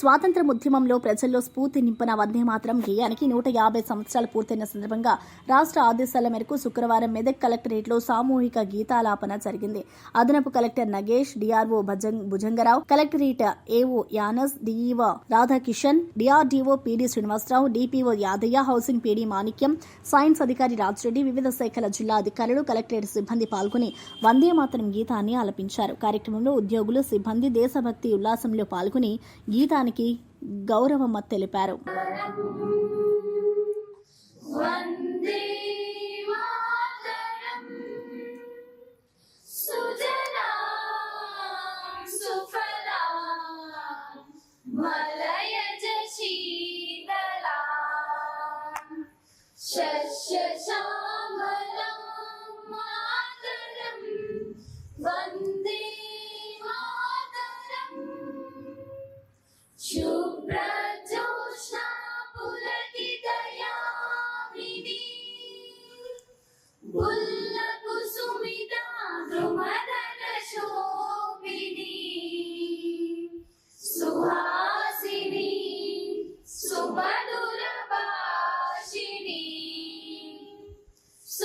స్వాతంత్ర ఉద్యమంలో ప్రజల్లో స్ఫూర్తి నింపిన వందే మాత్రం గేయానికి నూట యాభై సంవత్సరాలు పూర్తయిన సందర్భంగా రాష్ట్ర ఆదేశాల మేరకు శుక్రవారం మెదక్ కలెక్టరేట్లో సామూహిక గీతాలాపన జరిగింది. అదనపు collector Nagesh DRO Bhujangarao collectorate AO anus DEO Radhakishan DRDO PD Srinivasarao DPO Yadaiah housing PD Manikyam science అధికారి రాజిరెడ్డి వివిధ శాఖల జిల్లా అధికారులు కలెక్టరేట్ సిబ్బంది పాల్గొని వందే మాత్రం గీతాన్ని ఆలపించారు. కార్యక్రమంలో ఉద్యోగులు సిబ్బంది దేశభక్తి ఉల్లాసంలో పాల్గొని గీతాన్ని కుటుంబానికి గౌరవమ్మ తెలిపారు शश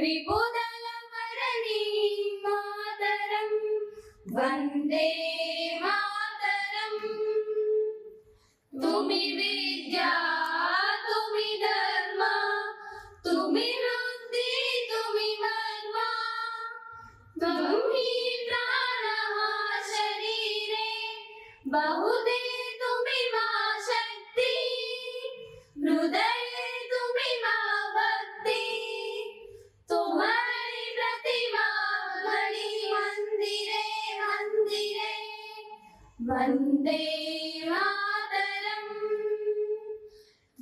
तरणिं मातरम्, वंदे मातरम्। तुमि विद्या तुमि धर्म तुमि वृद्धि तुमि मर्म। तुम्हि प्राणः शरीरे बहुते वंदे मातरम्।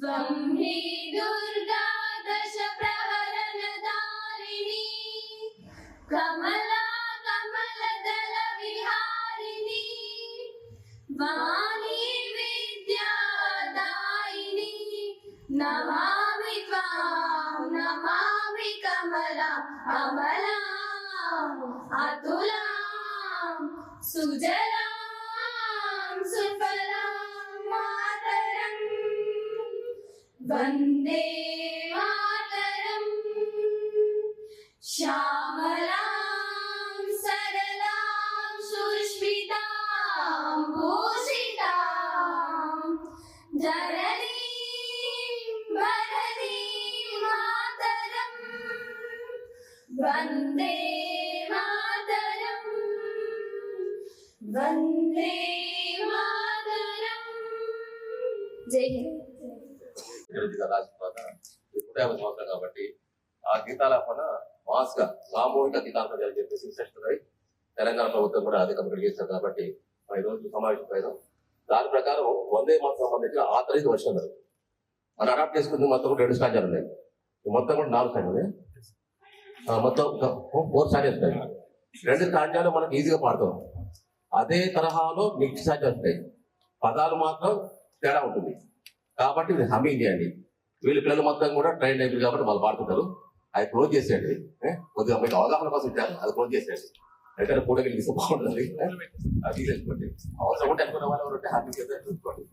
त्वं हि दुर्गा दश प्रहरणधारिणी कमला कमलदल विहारिणी वाणी विद्यादायिनी। नमामि त्वां, नमामि कमला अमलाम् अतुलां, सुजलां वन्दे मातरम् श्यामलां सरलां सुष्मितां भूषितां धरणीं भरतीं मातरम् वन्दे मातरम् वन्दे मातरम् जय हिन्द తెలుగుగా రాసిన తర్వాత నూట యాభై సంవత్సరాలు కాబట్టి ఆ గీతాలాపన మాస్గా సామూహిక గీతాలాపన అని చెప్పేసి తెలంగాణ ప్రభుత్వం కూడా అదే కంప్లీట్ చేశారు కాబట్టి ఈ రోజు సమావేశం దాని ప్రకారం వందే మాత్రం సంబంధించిన ఆ వర్షన్ అది మనం అడాప్ట్ చేసుకుంది మొత్తం కూడా రెండు స్టాంజర్లు ఉన్నాయి. మొత్తం కూడా నాలుగు స్టాండ్ ఆ, మొత్తం ఫోర్ స్టాంజర్స్ ఉంటాయి. రెండు స్టాంజాలు మనకి ఈజీగా పాడతాం. అదే తరహాలో మిక్స్ స్టాంజర్స్ ఉంటాయి. పదాలు మాత్రం తేడా ఉంటుంది. కాబట్టి ఇది హమ్మింగ్ చేయండి వీళ్ళ పిల్లలు మొత్తం కూడా ట్రైన్ అయిపోయింది కాబట్టి వాళ్ళు పాడుతుంటారు అది క్లోజ్ చేసేయండి. కొద్దిగా మీకు అవగాహన కోసం ఇచ్చారు. అది క్లోజ్ చేసేయండి. ఎక్కడ కూడా వెళ్ళి బాగుంటుంది. అది తీసేసుకోండి. అవసరం ఉంటే అనుకున్న వాళ్ళు ఎవరు ఉంటే చూసుకోండి.